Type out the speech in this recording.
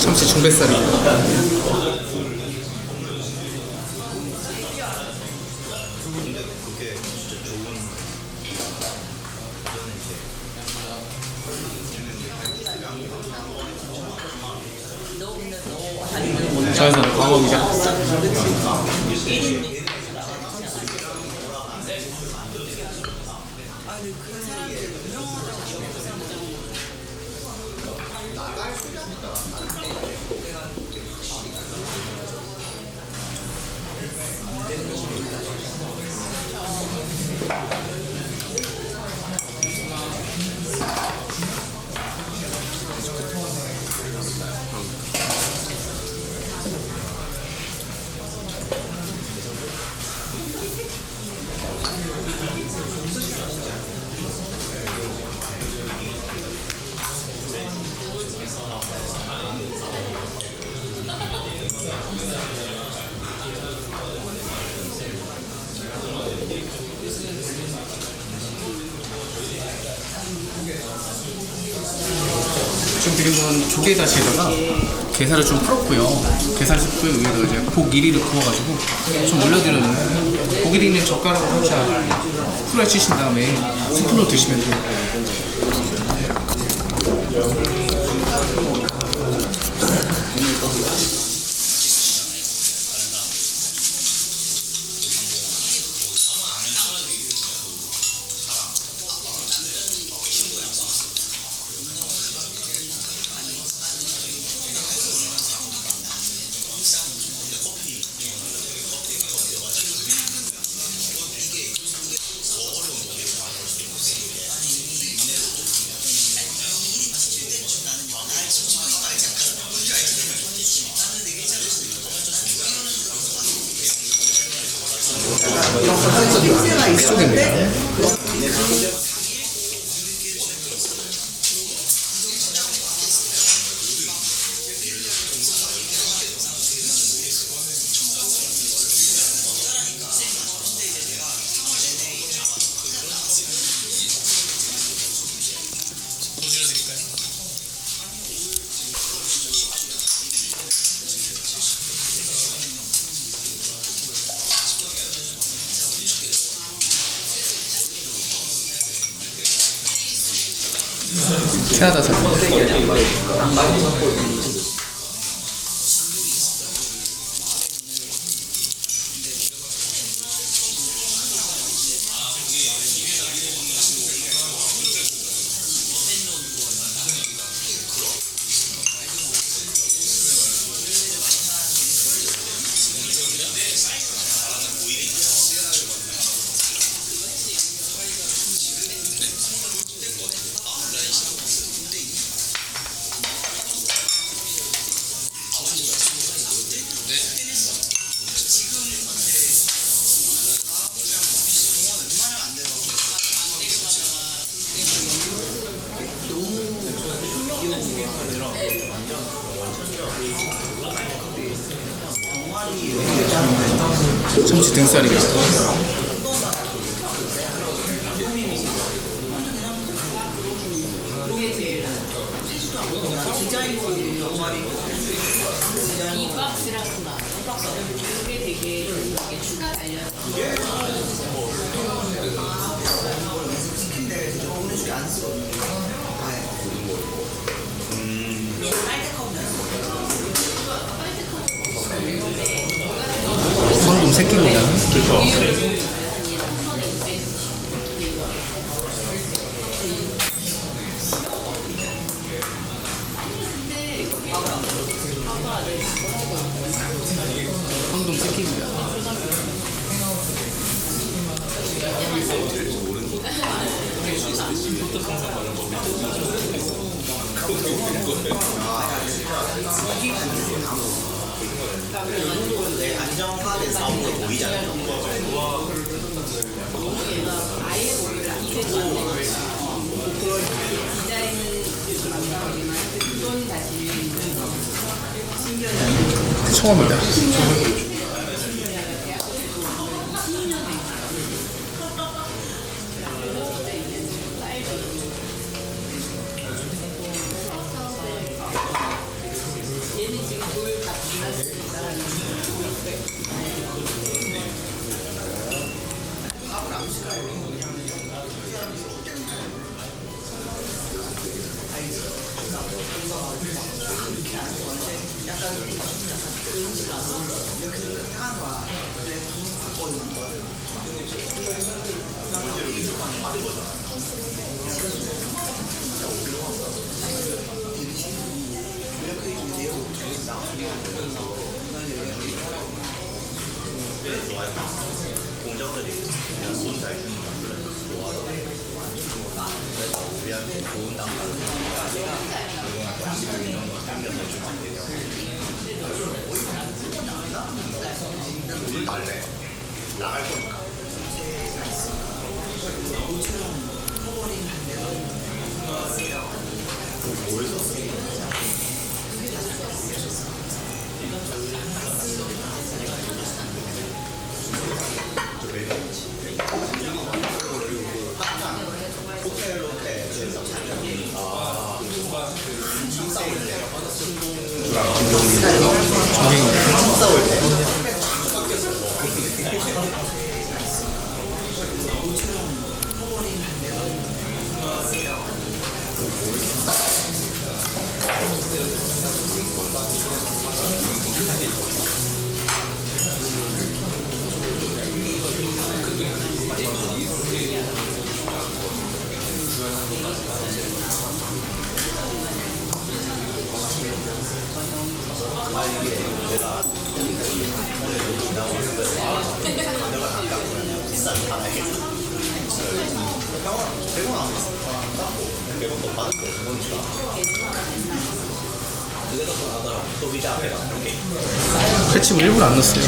참치 중뱃살이. 저에서는 광어입니 다 지금 드린 건 조개다시에다가 게살을 좀 풀었고요. 게살 스프 위에다 이제 복 1위를 구워가지고 좀 올려드렸는데 복 1위는 젓가락으로 살짝 후라이 치신 다음에 스프로 드시면 돼요. 이쪽입니다. 캐나다 산. 참치 등살입니다. 황금 새끼입니다. 안정화된 사업으로 보이잖아요. 처음이다. 공정들이 그냥 손잘 주는 것들은 좋아서 우리한테 좋은 당과를 이런 거 당겨서 주면 돼요. 우리 달래 나갈 거니까. 뭐해서 받은 거 보니까 그게 더 나더라고 소비자 앞에가 이렇게 패치를 일부러 안 넣었어요.